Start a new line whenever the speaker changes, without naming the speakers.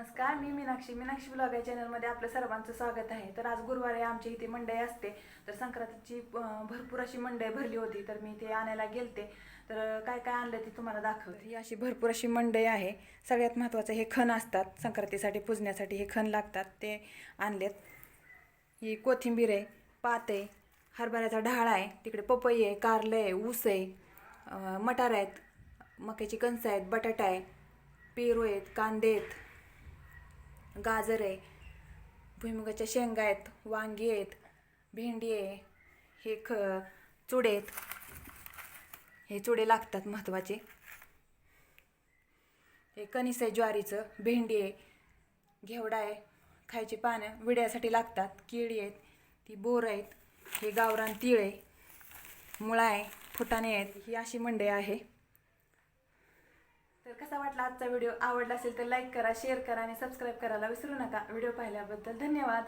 नमस्कार मी मीनाक्षी. मीनाक्षी ब्लॉग या चॅनलमध्ये आपलं सर्वांचं स्वागत आहे. तर आज गुरुवारी आमच्या इथे मंडई असते. तर संक्रांतीची भरपूर अशी मंडई भरली होती तर मी ते आणायला गेलते. तर काय काय आणलं ते तुम्हाला दाखवते. ही अशी भरपूर अशी मंडई आहे. सगळ्यात महत्त्वाचं हे खण असतात. संक्रांतीसाठी पुजण्यासाठी हे खण लागतात ते आणलेत. ही कोथिंबीर आहे पात आहे हरभऱ्याचा ढाळ आहे तिकडे पपई आहे कारलं आहे ऊस आहे मटार आहेत मक्याची कणसं आहेत बटाटा आहे पेरू आहेत कांदे आहेत. गाजर आहे भुईमुगाच्या शेंगा आहेत वांगी आहेत भेंडी आहे हे ख चुडे आहेत. हे चुडे लागतात महत्त्वाचे हे कणीस आहे ज्वारीचं भेंडी आहे घेवडा आहे खायची पानं विड्यासाठी लागतात केळी आहेत ती बोर आहेत हे गावरान तीळ आहे मुळा आहे फुटाणे आहेत ही अशी मंडई आहे. कसा वाटला आजचा व्हिडिओ आवडला असेल तर लाईक करा शेअर करा आणि सबस्क्राईब करायला विसरू नका. व्हिडिओ पाहिल्याबद्दल धन्यवाद.